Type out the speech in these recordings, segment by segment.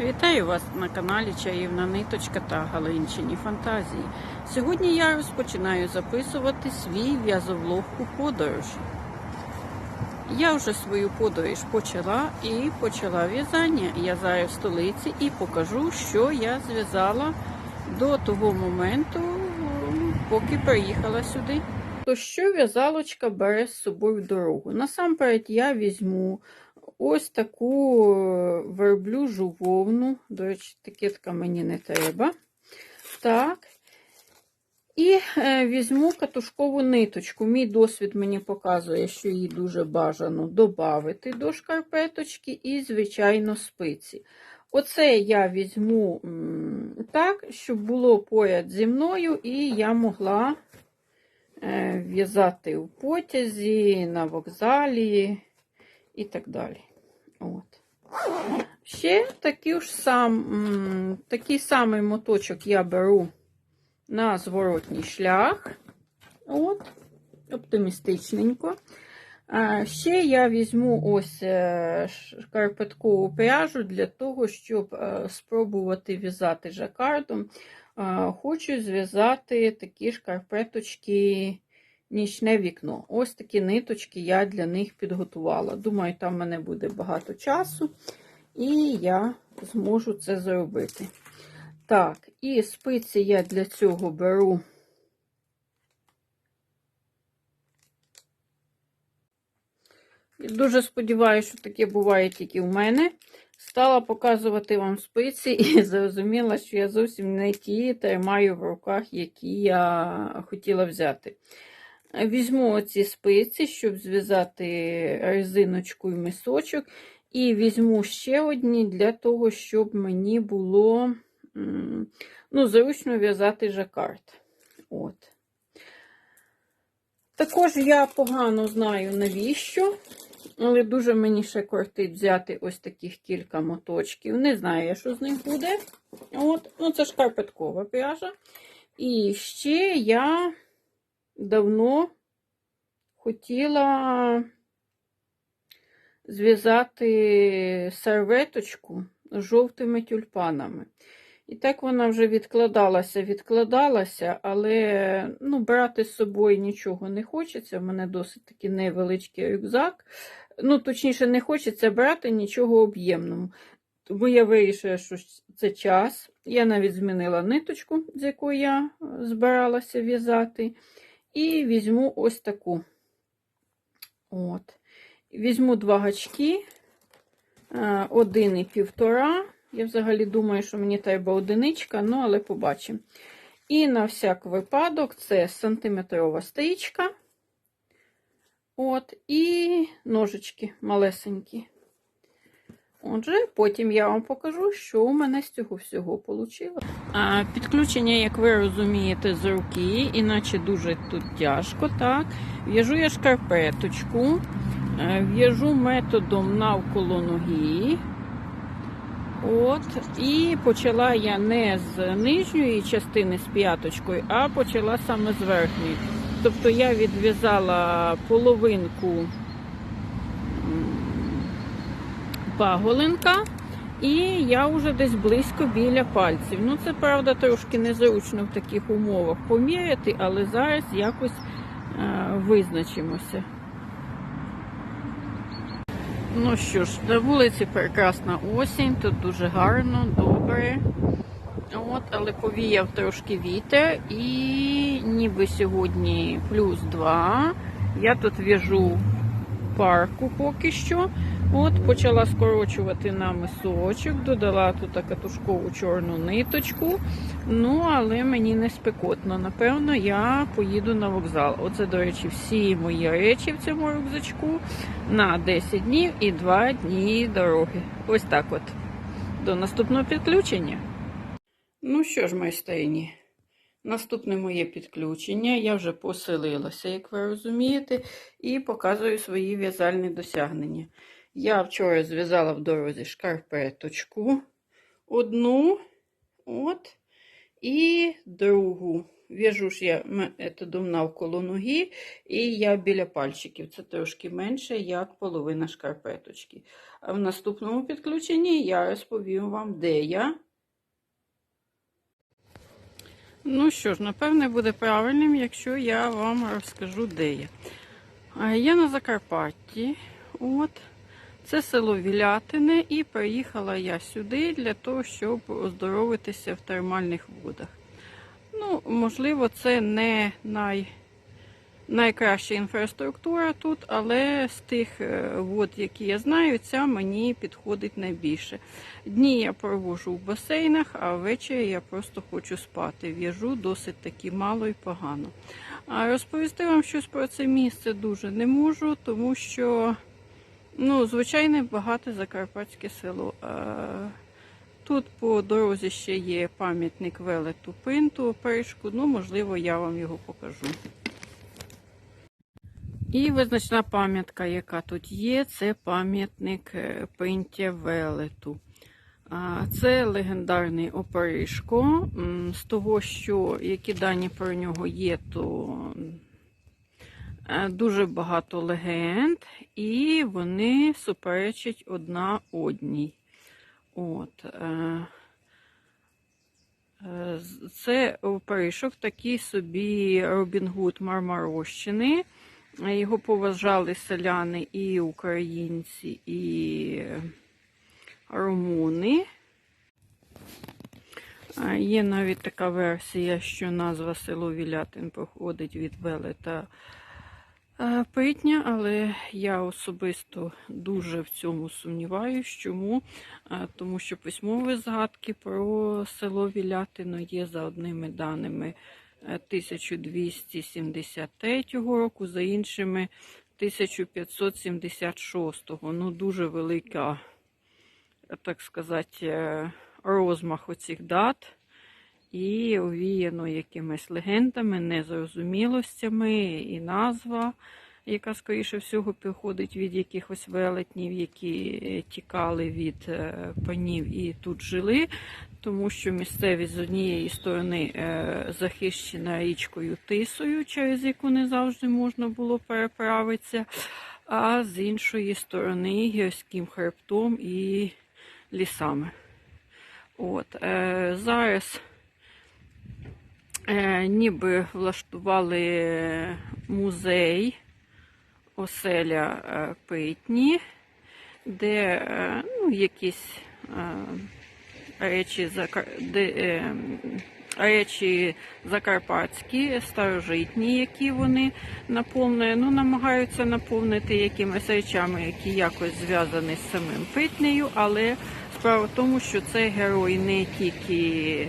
Вітаю вас на каналі Чаївна Ниточка та Галинчині Фантазії. Сьогодні я розпочинаю записувати свій в'язовлог у подорож. Я вже свою подорож почала і почала в'язання. Я зараз в столиці і покажу, що я зв'язала до того моменту, поки приїхала сюди. То що в'язалочка бере з собою в дорогу? Насамперед я візьму ось таку е, верблюжу вовну. До речі, такетка мені не треба. Так. І е, візьму катушкову ниточку. Мій досвід мені показує, що її дуже бажано додати до шкарпеточки і, звичайно, спиці. Оце я візьму так, щоб було поряд зі мною, і я могла е, в'язати в потязі, на вокзалі і так далі. От. Ще такий, ж сам, такий самий моточок я беру на зворотній шлях. От, оптимістичненько. Ще я візьму ось е, шкарпеткову пряжу для того, щоб е, спробувати в'язати жакардом. Хочу зв'язати такі шкарпеточки нічне вікно. Ось такі ниточки я для них підготувала. Думаю, там в мене буде багато часу, і я зможу це зробити. Так, і спиці я для цього беру. Дуже сподіваюся, що таке буває тільки в мене. Стала показувати вам спиці і зрозуміла, що я зовсім не ті тримаю в руках, які я хотіла взяти. Візьму оці спиці, щоб зв'язати резиночку і мисочок. І візьму ще одні для того, щоб мені було ну, зручно в'язати жакард. От. Також я погано знаю, навіщо, але дуже мені ще кортить взяти ось таких кілька моточків. Не знаю, що з них буде. От. Ну, Це шкарпеткова пряжа. І ще я давно хотіла зв'язати серветочку з жовтими тюльпанами. І так вона вже відкладалася, відкладалася, але ну, брати з собою нічого не хочеться. У мене досить такий невеличкий рюкзак. Ну, точніше, не хочеться брати нічого об'ємного. Тому я вирішила, що це час. Я навіть змінила ниточку, з якою я збиралася в'язати. І візьму ось таку. От. Візьму два гачки, один і півтора. Я взагалі думаю, що мені треба одиничка, ну, але побачимо. І на всяк випадок це сантиметрова стрічка. От, і ножички малесенькі. Отже, потім я вам покажу, що у мене з цього всього вийшло. А, Підключення, як ви розумієте, з руки, іначе дуже тут тяжко. так. В'яжу я шкарпеточку, в'яжу методом навколо ноги. От, І почала я не з нижньої частини з п'яточкою, а почала саме з верхньої. Тобто я відв'язала половинку паголинка, і я вже десь близько біля пальців. Ну, це, правда, трошки незручно в таких умовах поміряти, але зараз якось е, визначимося. Ну що ж, на вулиці прекрасна осінь, тут дуже гарно, добре. От, Але повіяв трошки вітер і ніби сьогодні плюс 2. Я тут в'яжу парку поки що. От, Почала скорочувати на мисочок, додала тут катушкову чорну ниточку. Ну, але мені не спекотно. Напевно, я поїду на вокзал. Оце, до речі, всі мої речі в цьому рюкзачку на 10 днів і 2 дні дороги. Ось так от. До наступного підключення. Ну що ж, майстрині, наступне моє підключення. Я вже поселилася, як ви розумієте, і показую свої в'язальні досягнення. Я вчора зв'язала в дорозі шкарпеточку одну, от, і другу в'яжу ж я методом навколо ноги, і я біля пальчиків. Це трошки менше, як половина шкарпеточки. А в наступному підключенні я розповім вам, де я. Ну що ж, напевне, буде правильним, якщо я вам розкажу, де я. Я на Закарпатті. От. Це село Вілятине, і приїхала я сюди для того, щоб оздоровитися в термальних водах. Ну, можливо, це не най... найкраща інфраструктура тут, але з тих е, вод, які я знаю, ця мені підходить найбільше. Дні я провожу в басейнах, а ввечері я просто хочу спати. В'яжу досить таки мало і погано. А розповісти вам щось про це місце дуже не можу, тому що. Ну, звичайне багате закарпатське село. Тут по дорозі ще є пам'ятник велету Пинту, опришку. Ну, можливо, я вам його покажу. І визначна пам'ятка, яка тут є, це пам'ятник е, Пинтя Велету. Це легендарний опришко. З того, що які дані про нього є, то Е, Дуже багато легенд, і вони суперечать одна одній. От. е, е, Це опришок, такий собі Робін Гуд Мармарощини. Е, Його поважали селяни і українці, і румуни. Е, Є навіть така версія, що назва село Вілятин походить від велета е, Питня, але я особисто дуже в цьому сумніваюсь. Чому? Е, Тому що письмові згадки про село Вілятино є за одними даними е, 1273 року, за іншими 1576. Ну, дуже велика, е, так сказати, е, розмах оцих дат. І овіяно якимись легендами, незрозумілостями, і назва, яка, скоріше всього, походить від якихось велетнів, які тікали від е, панів і тут жили, тому що місцевість з однієї сторони е, захищена річкою Тисою, через яку не завжди можна було переправитися, а з іншої сторони гірським хребтом і лісами. От, е, Зараз ніби влаштували музей оселя е, Питні, де е, ну, якісь е, речі, де, е, речі закарпатські, старожитні, які вони наповнюють, ну, намагаються наповнити якимись речами, які якось зв'язані з самим Питнею, але справа в тому, що це герой не тільки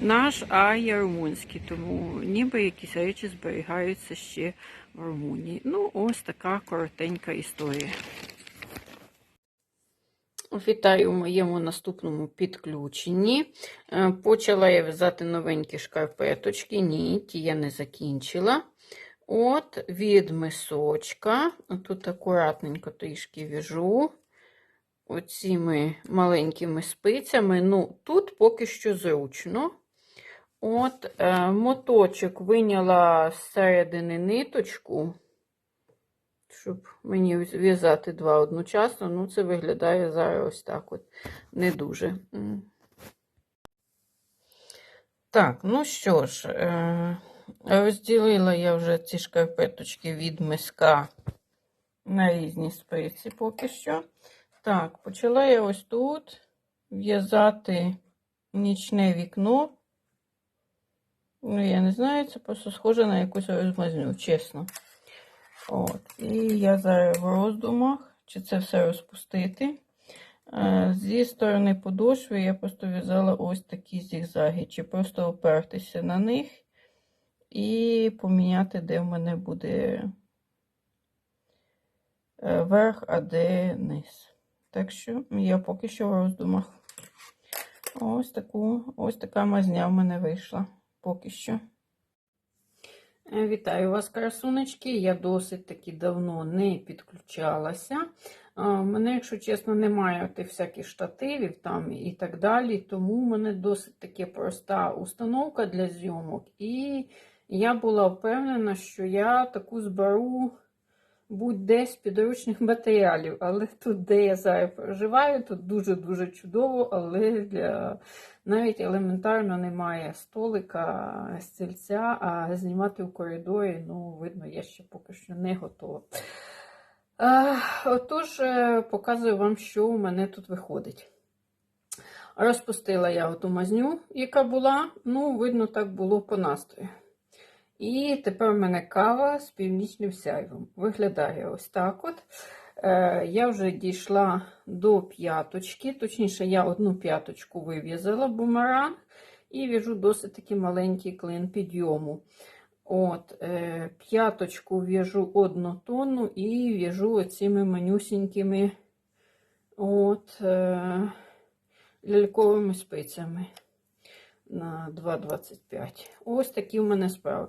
наш, а й румунський. Тому ніби якісь речі зберігаються ще в Румунії. Ну, ось така коротенька історія. Вітаю в моєму наступному підключенні. Е, Почала я в'язати новенькі шкарпеточки. Ні, ті я не закінчила. От від мисочка. Тут акуратненько трішки в'яжу. Оціми маленькими спицями. Ну, тут поки що зручно. От, е, моточок виняла з середини ниточку, щоб мені в'язати два одночасно. Ну, це виглядає зараз ось так от. Не дуже. Так, ну що ж, е, розділила я вже ці шкарпеточки від миска на різні спиці поки що. Так, почала я ось тут в'язати нічне вікно. Ну, я не знаю, це просто схоже на якусь розмазню, чесно. От. І я зараз в роздумах, чи це все розпустити. Е, Зі сторони подошви я просто в'язала ось такі зігзаги, чи просто опертися на них і поміняти, де в мене буде е, верх, а де низ. Так що я поки що в роздумах. Ось таку, ось така мазня в мене вийшла поки що. Е, Вітаю вас, красунечки. Я досить таки давно не підключалася. У мене, якщо чесно, немає тих всяких штативів там і так далі. Тому в мене досить таки проста установка для зйомок. І я була впевнена, що я таку зберу будь-де з підручних матеріалів. Але тут, де я зараз проживаю, тут дуже-дуже чудово, але для навіть елементарно немає столика, стільця, а знімати в коридорі, ну, видно, я ще поки що не готова. Отож, е, показую вам, що у мене тут виходить. Розпустила я оту мазню, яка була, ну, видно, так було по настрою. І тепер в мене кава з північним сяйвом. Виглядає ось так от. Е, я вже дійшла до п'яточки, точніше, я одну п'яточку вив'язала бумеранг і в'яжу досить таки маленький клин підйому. От, е, П'яточку в'яжу однотонну і в'яжу оціми манюсінькими от, е, ляльковими спицями на 2,25. Ось такі в мене справи.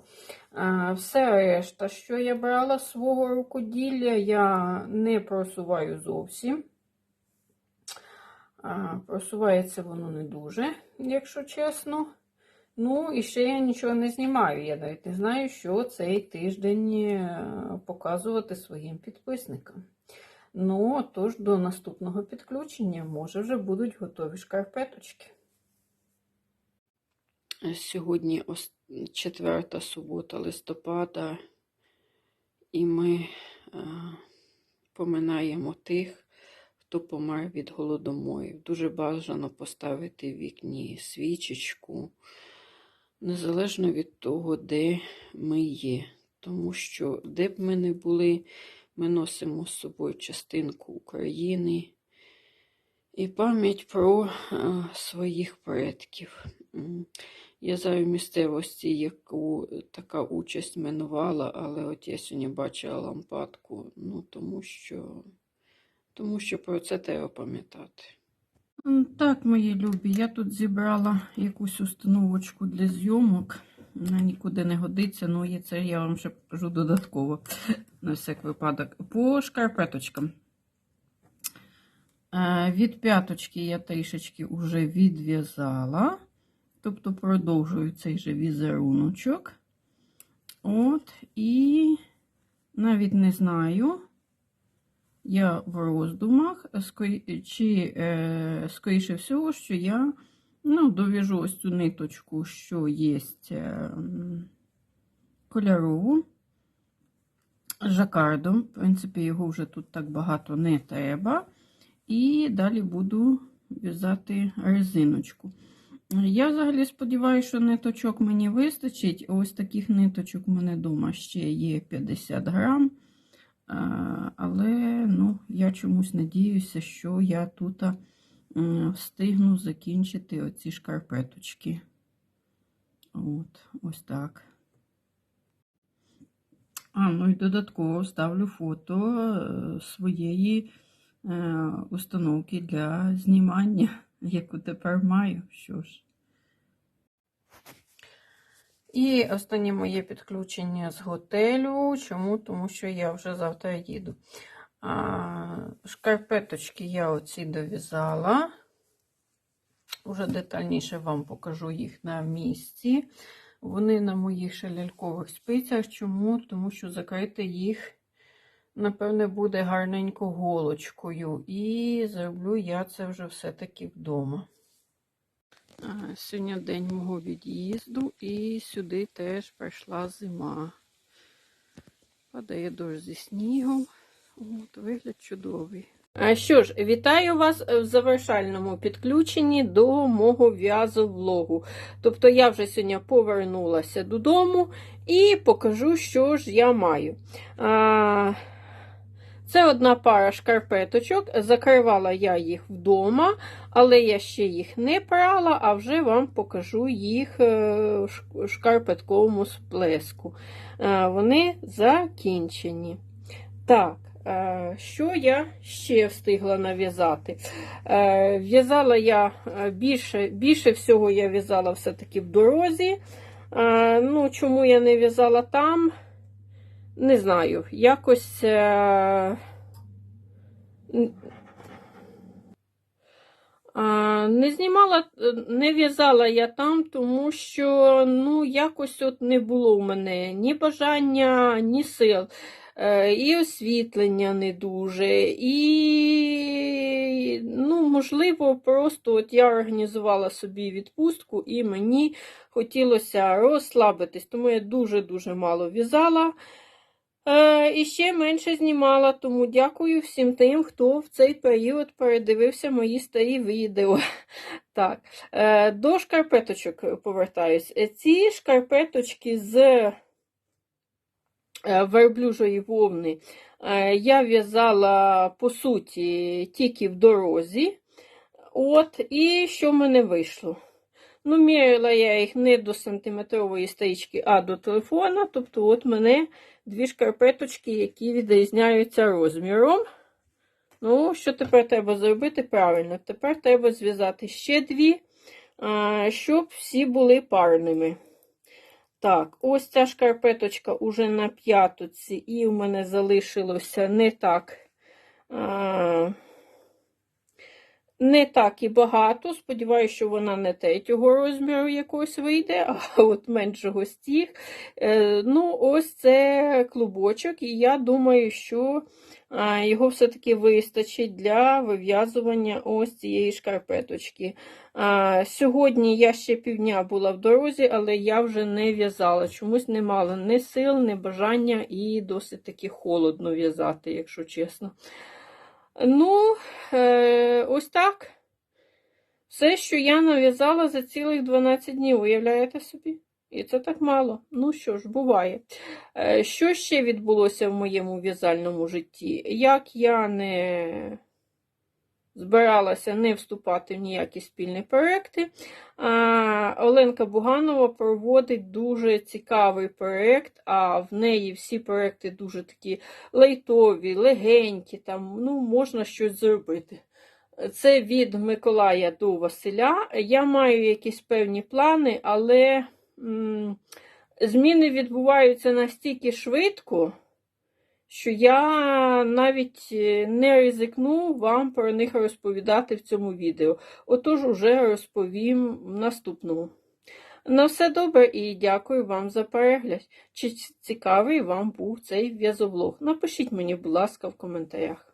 Все решта, що я брала з свого рукоділля, я не просуваю зовсім. Просувається воно не дуже, якщо чесно. Ну, і ще я нічого не знімаю. Я навіть не знаю, що цей тиждень е, показувати своїм підписникам. Ну, тож до наступного підключення, може, вже будуть готові шкарпеточки. Сьогодні ос- четверта субота листопада, і ми е, поминаємо тих, хто помер від голодоморів. Дуже бажано поставити в вікні свічечку, незалежно від того, де ми є. Тому що, де б ми не були, ми носимо з собою частинку України і пам'ять про е, своїх предків. Я знаю місцевості, яку така участь минувала, але от я сьогодні бачила лампадку, ну тому що, тому що про це треба пам'ятати. Так, мої любі, я тут зібрала якусь установочку для зйомок. Вона нікуди не годиться, ну і це я вам ще покажу додатково на всяк випадок. По шкарпеточкам. Е, Від п'яточки я трішечки вже відв'язала. Тобто продовжую цей же візеруночок. От, і навіть не знаю, я в роздумах, чи, е, скоріше всього, що я ну, дов'яжу ось цю ниточку, що є е, кольорову жакардом. В принципі, його вже тут так багато не треба. І далі буду в'язати резиночку. Я взагалі сподіваюся, що ниточок мені вистачить. Ось таких ниточок у мене вдома ще є 50 грам. Але ну, я чомусь надіюся, що я тут встигну закінчити оці шкарпеточки. От, ось так. А, ну і додатково ставлю фото е, своєї е, установки для знімання, яку тепер маю. Що ж. І останнє моє підключення з готелю. Чому? Тому що я вже завтра їду. А, шкарпеточки я оці дов'язала. Уже детальніше вам покажу їх на місці. Вони на моїх шалялькових спицях. Чому? Тому що закрити їх, напевне, буде гарненько голочкою. І зроблю я це вже все-таки вдома. Сьогодні день мого від'їзду, і сюди теж прийшла зима. Падає дощ зі снігом. От, вигляд чудовий. А що ж, вітаю вас в завершальному підключенні до мого в'язовлогу. Тобто я вже сьогодні повернулася додому і покажу, що ж я маю. А, Це одна пара шкарпеточок. Закривала я їх вдома, але я ще їх не прала, а вже вам покажу їх е, в шкарпетковому сплеску. Е, Вони закінчені. Так, е, що я ще встигла нав'язати? В'язала я більше, більше всього я в'язала все-таки в дорозі. Ну, чому я не в'язала там? Не знаю. Якось. Е, Не знімала, не в'язала я там, тому що ну, якось от не було у мене ні бажання, ні сил. Е, І освітлення не дуже. І, ну, можливо, просто от я організувала собі відпустку і мені хотілося розслабитись, тому я дуже-дуже мало в'язала. Е, і ще менше знімала, тому дякую всім тим, хто в цей період передивився мої старі відео. Так, е, до шкарпеточок повертаюсь. Е, Ці шкарпеточки з верблюжої вовни я в'язала, по суті, тільки в дорозі. От, і що в мене вийшло? Ну, міряла я їх не до сантиметрової стрічки, а до телефона. Тобто, от мене дві шкарпеточки, які відрізняються розміром. Ну, що тепер треба зробити? Правильно, тепер треба зв'язати ще дві, щоб всі були парними. Так, ось ця шкарпеточка уже на п'ятоці, і в мене залишилося не так. Не так і багато. Сподіваюся, що вона не третього розміру якось вийде, а от меншого стіг. Е, ну, ось це клубочок, і я думаю, що його все-таки вистачить для вив'язування ось цієї шкарпеточки. Сьогодні я ще півдня була в дорозі, але я вже не в'язала. Чомусь не мала ні сил, ні бажання, і досить таки холодно в'язати, якщо чесно. Ну, е, ось так. Все, що я нав'язала за цілих 12 днів, уявляєте собі? І це так мало. Ну що ж, буває. Е, що ще відбулося в моєму в'язальному житті? Як я не збиралася не вступати в ніякі спільні проекти, Оленка Буганова проводить дуже цікавий проект, а в неї всі проекти дуже такі лайтові, легенькі, там ну, можна щось зробити. Це від Миколая до Василя. Я маю якісь певні плани, але м, зміни відбуваються настільки швидко, що я навіть е, не ризикну вам про них розповідати в цьому відео. Отож, уже розповім в наступному. На все добре і дякую вам за перегляд. Чи цікавий вам був цей в'язовлог? Напишіть мені, будь ласка, в коментарях.